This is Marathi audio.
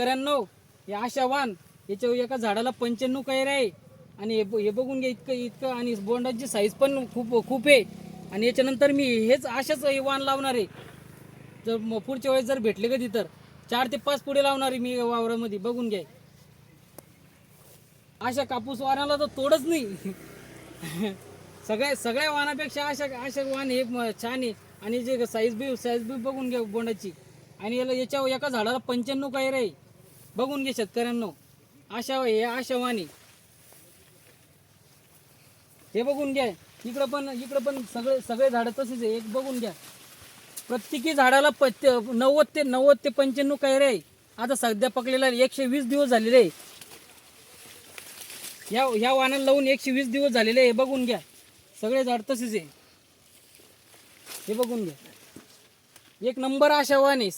शेतकऱ्यांनो हे आशा वाण याच्या एका झाडाला पंच्याण्णव कैर आहे. आणि हे हे बघून घ्या इतकं इतकं आणि बोंडाची साईज पण खूप खूप आहे. आणि याच्यानंतर मी हेच अशाच हे वाण लावणार आहे. जर पुढच्या वेळेस जर भेटले कधी तर चार ते पाच पुढे लावणार आहे मी वावरामध्ये बघून घ्या. अशा कापूस वाणाला तर तोडच नाही. सगळ्या सगळ्या वाणापेक्षा अशा अशा वाण हे छान आहे. आणि जे साईज बी साईज बी बघून घ्या बोंडाची. आणि याला याच्या एका झाडाला पंच्याण्णव काय आहे. बघून घे शेतकऱ्यांनो. आशा हे आशा हे बघून घ्या. इकडं पण इकडं पण सगळे सगळे झाडं तसेच आहे. एक बघून घ्या. प्रत्येकी झाडाला पत्ते नव्वद ते नव्वद ते पंच्याण्णव काय रे आता सध्या पकलेला एकशे वीस दिवस झालेले आहे. या ह्या वाहनाला लावून एकशे वीस दिवस झालेले आहे. हे बघून घ्या. सगळे झाड तसेच आहे. हे बघून घ्या. एक नंबर अशा वाहने